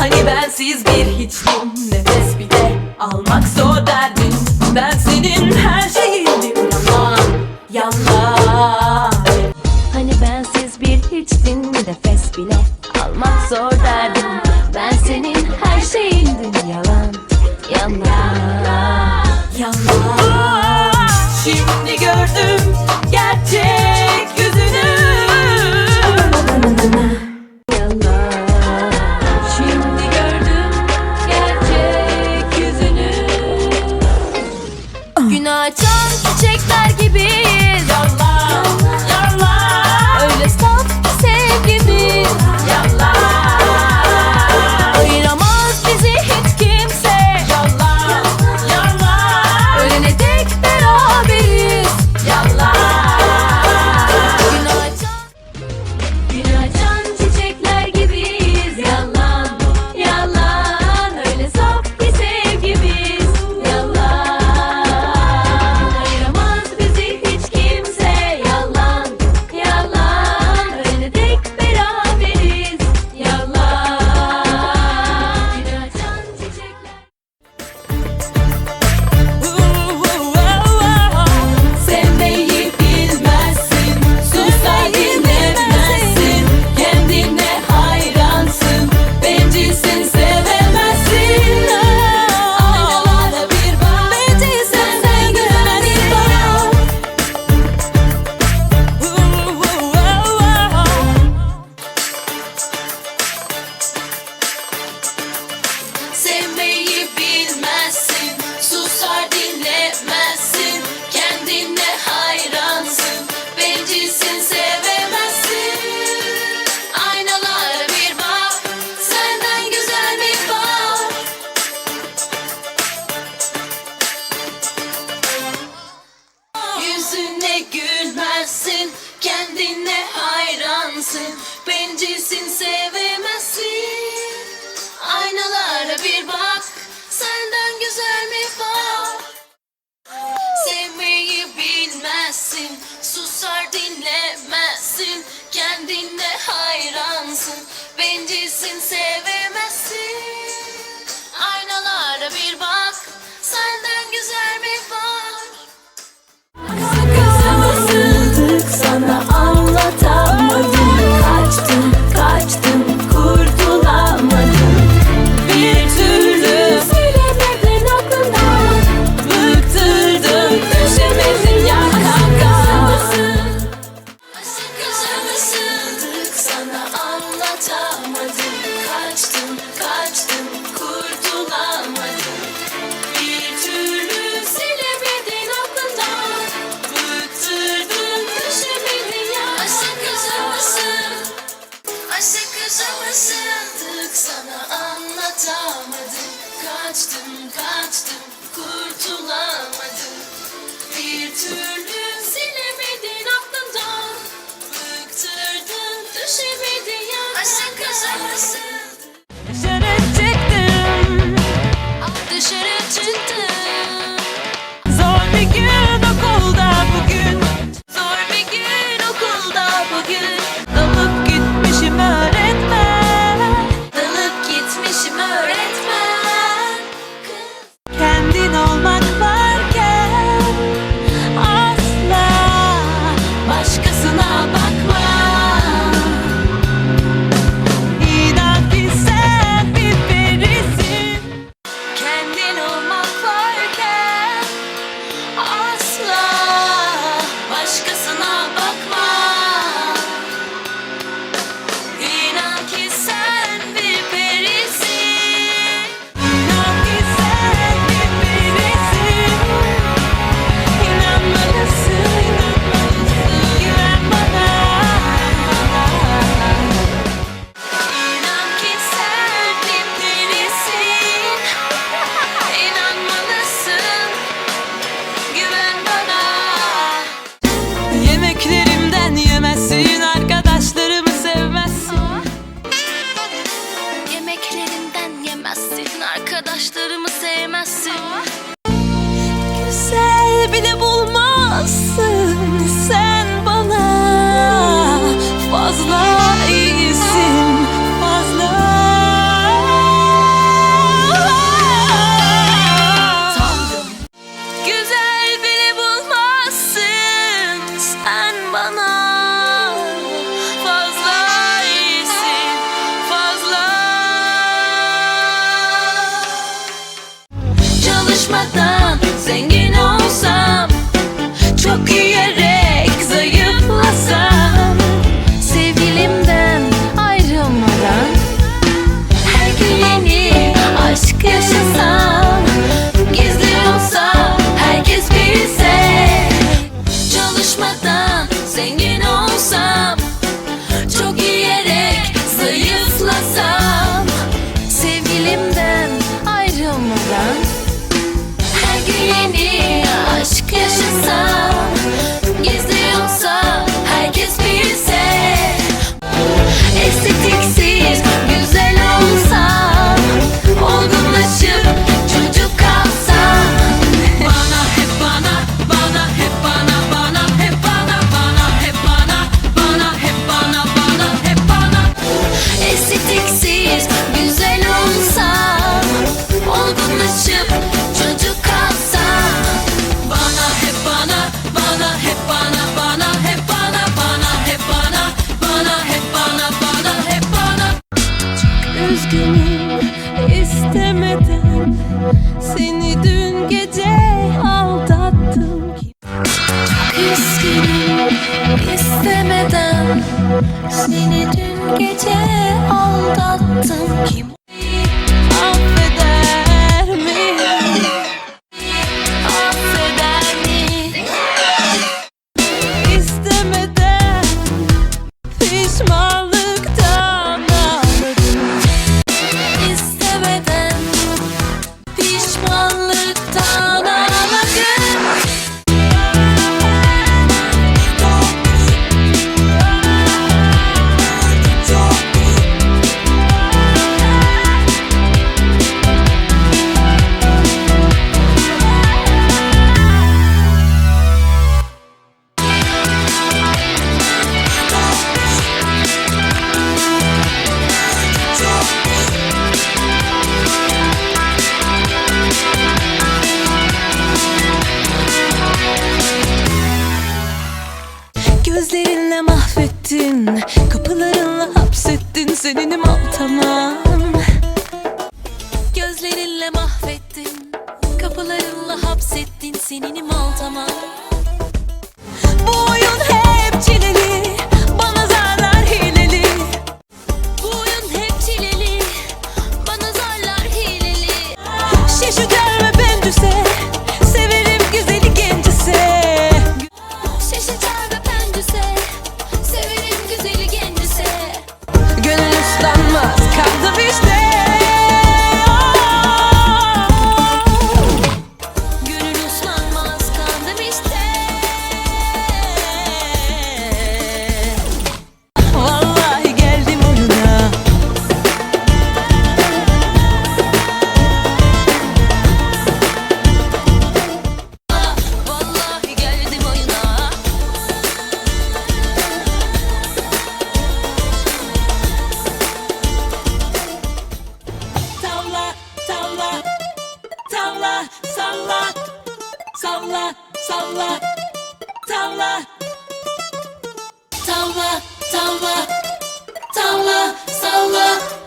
Hani bensiz bir hiçtim Nefes bile almak zor derdin Ben senin her şeyindim Yalan, yalan Hani bensiz bir hiçtin Nefes bile almak zor derdin Ben senin her şeyindim erkekler gibi. Bendisin sevemezsin. sun. seni Sözlerinle mahvettin Kapılarınla hapsettin Seninim ol tamam Gözlerinle mahvettin Kapılarınla hapsettin Seninim ol tamam Bu oyun hep çileli Salla, salla, tavla. Tavla, tavla, tavla, salla.